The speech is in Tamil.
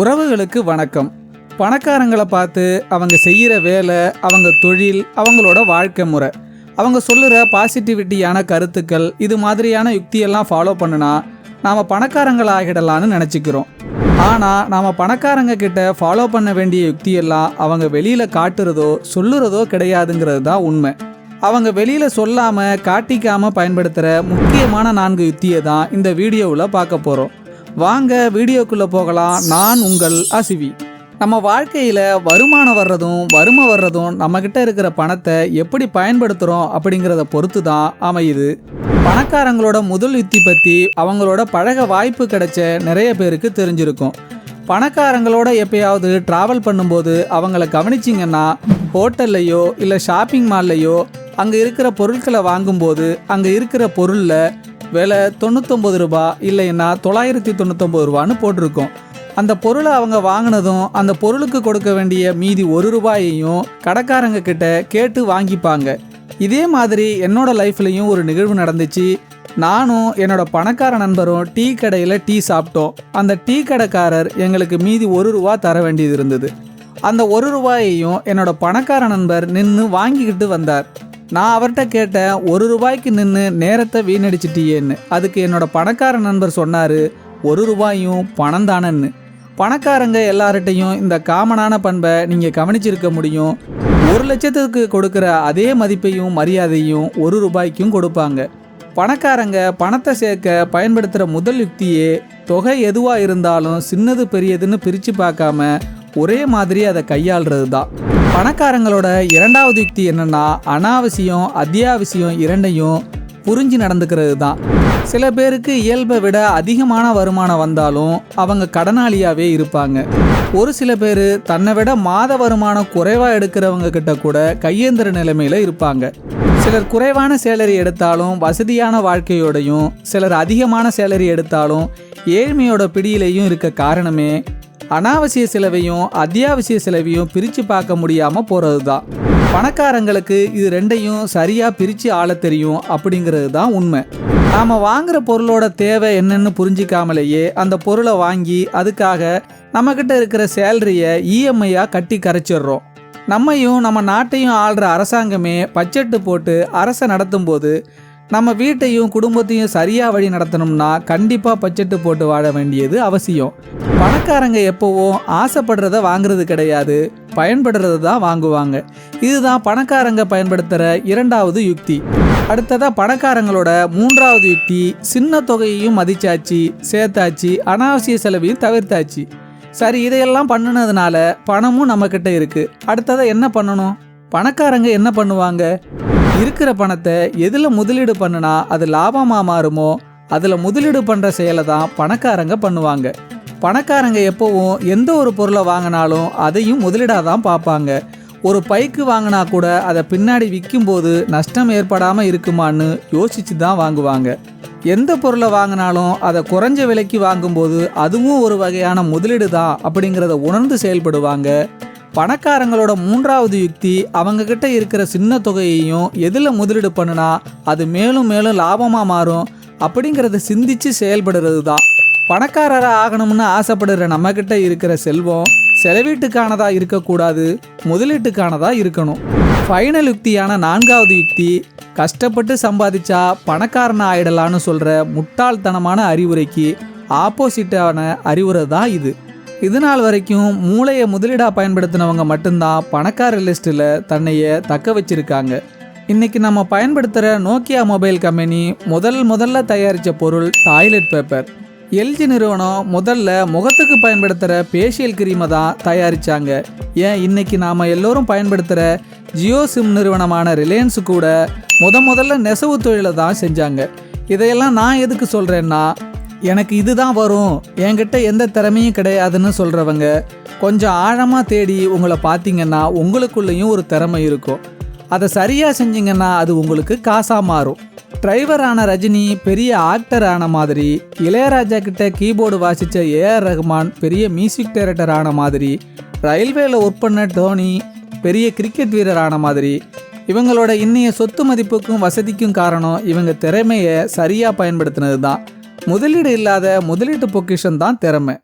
உறவுகளுக்கு வணக்கம். பணக்காரங்களை பார்த்து அவங்க செய்கிற வேலை அவங்க தொழில் அவங்களோட வாழ்க்கை முறை. அவங்க சொல்லுற பாசிட்டிவிட்டியான கருத்துக்கள் இது மாதிரியான யுக்தியெல்லாம் ஃபாலோ பண்ணுனா நாம் பணக்காரங்கள் ஆகிடலான்னு நினச்சிக்கிறோம். ஆனால் நாம் பணக்காரங்க கிட்ட ஃபாலோ பண்ண வேண்டிய யுக்தியெல்லாம் அவங்க வெளியில் காட்டுறதோ சொல்லுறதோ கிடையாதுங்கிறது தான் உண்மை. அவங்க வெளியில் சொல்லாமல் காட்டிக்காமல் பயன்படுத்துகிற முக்கியமான நான்கு யுக்தியை தான் இந்த வீடியோவில் பார்க்க போகிறோம் வாங்க வீடியோக்குள்ளே போகலாம். நான் உங்கள் அசிவி. நம்ம வாழ்க்கையில் வருமானம் வர்றதும் வறுமை வர்றதும் நம்மக்கிட்ட இருக்கிற பணத்தை எப்படி பயன்படுத்துகிறோம் அப்படிங்கிறத பொறுத்து தான் அமையுது. பணக்காரங்களோட முதல் யுத்தி பற்றி அவங்களோட பழக வாய்ப்பு கிடைச்ச நிறைய பேருக்கு தெரிஞ்சிருக்கும். பணக்காரங்களோட எப்பயாவது ட்ராவல் பண்ணும்போது அவங்கள கவனிச்சிங்கன்னா ஹோட்டல்லையோ இல்லை ஷாப்பிங் மால்லையோ அங்கே இருக்கிற பொருட்களை வாங்கும்போது அங்கே இருக்கிற பொருளில் விலை தொண்ணூத்தொம்பது ரூபா இல்லைன்னா தொள்ளாயிரத்தி தொண்ணூத்தொம்பது ரூபான்னு போட்டிருக்கோம். அந்த பொருளை அவங்க வாங்கினதும் அந்த பொருளுக்கு கொடுக்க வேண்டிய மீதி ஒரு ரூபாயையும் கடைக்காரங்க கிட்ட கேட்டு வாங்கிப்பாங்க. இதே மாதிரி என்னோட லைஃப்லையும் ஒரு நிகழ்வு நடந்துச்சு. நானும் என்னோட பணக்கார நண்பரும் டீ கடையில் டீ சாப்பிட்டோம். அந்த டீ கடைக்காரர் எங்களுக்கு மீதி ஒரு ரூபா தர வேண்டியது இருந்தது. அந்த ஒரு ரூபாயையும் என்னோட பணக்கார நண்பர் நின்று வாங்கிக்கிட்டு வந்தார். நான் அவர்கிட்ட கேட்டேன் ஒரு ரூபாய்க்கு நின்று நேரத்தை வீணடிச்சிட்டியேன்னு. அதுக்கு என்னோட பணக்கார நண்பர் சொன்னார் ஒரு ரூபாயும் பணம் தானன்னு. பணக்காரங்க எல்லார்கிட்டையும் இந்த காமனான பண்பை நீங்கள் கவனிச்சிருக்க முடியும். ஒரு லட்சத்துக்கு கொடுக்குற அதே மதிப்பையும் மரியாதையும் ஒரு ரூபாய்க்கும் கொடுப்பாங்க. பணக்காரங்க பணத்தை சேர்க்க பயன்படுத்துகிற முதல் யுக்தியே தொகை எதுவாக இருந்தாலும் சின்னது பெரியதுன்னு பிரித்து பார்க்காம ஒரே மாதிரி அதை கையாளுறது தான் பணக்காரங்களோட இரண்டாவது யுக்தி என்னன்னா அனாவசியம் அத்தியாவசியம் இரண்டையும் புரிஞ்சு நடந்துக்கிறது தான் சில பேருக்கு இயல்பை விட அதிகமான வருமானம் வந்தாலும் அவங்க கடனாளியாகவே இருப்பாங்க. ஒரு சில பேர் தன்னை விட மாத வருமானம் குறைவாக எடுக்கிறவங்க கிட்ட கூட கையேந்திர நிலைமையில் இருப்பாங்க. சிலர் குறைவான சேலரி எடுத்தாலும் வசதியான வாழ்க்கையோடையும் சிலர் அதிகமான சேலரி எடுத்தாலும் ஏழ்மையோட பிடியிலையும் இருக்க காரணமே அனாவசிய செலவையும் அத்தியாவசிய செலவையும் பிரித்து பார்க்க முடியாமல் போகிறது தான் பணக்காரங்களுக்கு இது ரெண்டையும் சரியாக பிரித்து ஆள தெரியும் அப்படிங்கிறது தான் உண்மை. நாம் வாங்குற பொருளோட தேவை என்னன்னு புரிஞ்சிக்காமலேயே அந்த பொருளை வாங்கி அதுக்காக நம்மக்கிட்ட இருக்கிற சேலரியை இஎம்ஐயாக கட்டி கரைச்சிடுறோம். நம்மையும் நம்ம நாட்டையும் ஆள்ற அரசாங்கமே பட்ஜெட்டு போட்டு அரசை நடத்தும் போது நம்ம வீட்டையும் குடும்பத்தையும் சரியாக வழி நடத்தணும்னா கண்டிப்பாக பட்ஜெட்டு போட்டு வாழ வேண்டியது அவசியம். பணக்காரங்க எப்போவும் ஆசைப்படுறத வாங்குறது கிடையாது. பயன்படுறது தான் வாங்குவாங்க. இதுதான் பணக்காரங்க பயன்படுத்துகிற இரண்டாவது யுக்தி. அடுத்ததாக பணக்காரங்களோட மூன்றாவது யுக்தி சின்ன தொகையையும் மதிச்சாச்சு சேர்த்தாச்சு அனாவசிய செலவையும் தவிர்த்தாச்சு. சரி இதையெல்லாம் பண்ணுனதுனால பணமும் நம்மக்கிட்ட இருக்குது அடுத்ததாக என்ன பண்ணணும்? பணக்காரங்க என்ன பண்ணுவாங்க? இருக்கிற பணத்தை எதில் முதலீடு பண்ணுனா அது லாபமாக மாறுமோ? அதில் முதலீடு பண்ணுற செயலை தான் பணக்காரங்க பண்ணுவாங்க. பணக்காரங்க எப்போவும் எந்த ஒரு பொருளை வாங்கினாலும் அதையும் முதலீடாக தான் பார்ப்பாங்க. ஒரு பைக்கு வாங்கினா கூட அதை பின்னாடி விற்கும்போது நஷ்டம் ஏற்படாமல் இருக்குமான்னு யோசித்து தான் வாங்குவாங்க. எந்த பொருளை வாங்கினாலும் அதை குறைஞ்ச விலைக்கு வாங்கும்போது அதுவும் ஒரு வகையான முதலீடு தான் அப்படிங்கிறத உணர்ந்து செயல்படுவாங்க பணக்காரங்களோட மூன்றாவது யுக்தி அவங்க கிட்ட இருக்கிற சின்ன தொகையையும் எதில் முதலீடு பண்ணுனா அது மேலும் மேலும் லாபமாக மாறும் அப்படிங்கிறத சிந்திச்சு செயல்படுறது தான் பணக்காரராக ஆகணும்னு ஆசைப்படுற நம்மக்கிட்ட இருக்கிற செல்வம் செலவீட்டுக்கானதாக இருக்கக்கூடாது முதலீட்டுக்கானதாக இருக்கணும். ஃபைனல் யுக்தியான நான்காவது யுக்தி கஷ்டப்பட்டு சம்பாதிச்சா பணக்காரனை ஆயிடலான்னு சொல்கிற முட்டாள்தனமான அறிவுரைக்கு ஆப்போசிட்டான அறிவுரை தான் இது. இது நாள் வரைக்கும் மூளையை முதலீடாக பயன்படுத்தினவங்க மட்டும்தான் பணக்கார லிஸ்ட்டில் தன்னையை தக்க வச்சிருக்காங்க. இன்றைக்கி நம்ம பயன்படுத்துகிற நோக்கியா மொபைல் கம்பெனி முதல் முதல்ல தயாரித்த பொருள் டாய்லெட் பேப்பர். எல்ஜி நிறுவனம் முதல்ல முகத்துக்கு பயன்படுத்துகிற ஃபேஷியல் கிரீமை தான் தயாரித்தாங்க ஏன் இன்னைக்கு நாம் எல்லோரும் பயன்படுத்துகிற ஜியோ சிம் நிறுவனமான ரிலையன்ஸ் கூட முத முதல்ல நெசவு தொழிலை தான் செஞ்சாங்க. இதையெல்லாம் நான் எதுக்கு சொல்கிறேன்னா எனக்கு இதுதான் வரும். என்கிட்ட எந்த திறமையும் கிடையாதுன்னு சொல்கிறவங்க கொஞ்சம் ஆழமாக தேடி உங்களை பார்த்தீங்கன்னா உங்களுக்குள்ளேயும் ஒரு திறமை இருக்கும். அதை சரியாக செஞ்சீங்கன்னா அது உங்களுக்கு காசாக மாறும். டிரைவரான ரஜினி பெரிய ஆக்டர் ஆன மாதிரி இளையராஜா கிட்ட கீபோர்டு வாசித்த ஏஆர் ரஹ்மான் பெரிய மியூசிக் டைரக்டர் ஆன மாதிரி ரயில்வேல ஒர்க் பண்ண டோனி பெரிய கிரிக்கெட் வீரர் ஆன மாதிரி இவங்களோட இன்னைய சொத்து மதிப்புக்கும் வசதிக்கும் காரணம் இவங்க திறமையை சரியாக பயன்படுத்தினது தான் முதலீடு இல்லாத முதலீட்டு பொக்கிஷன் தான் திறமை.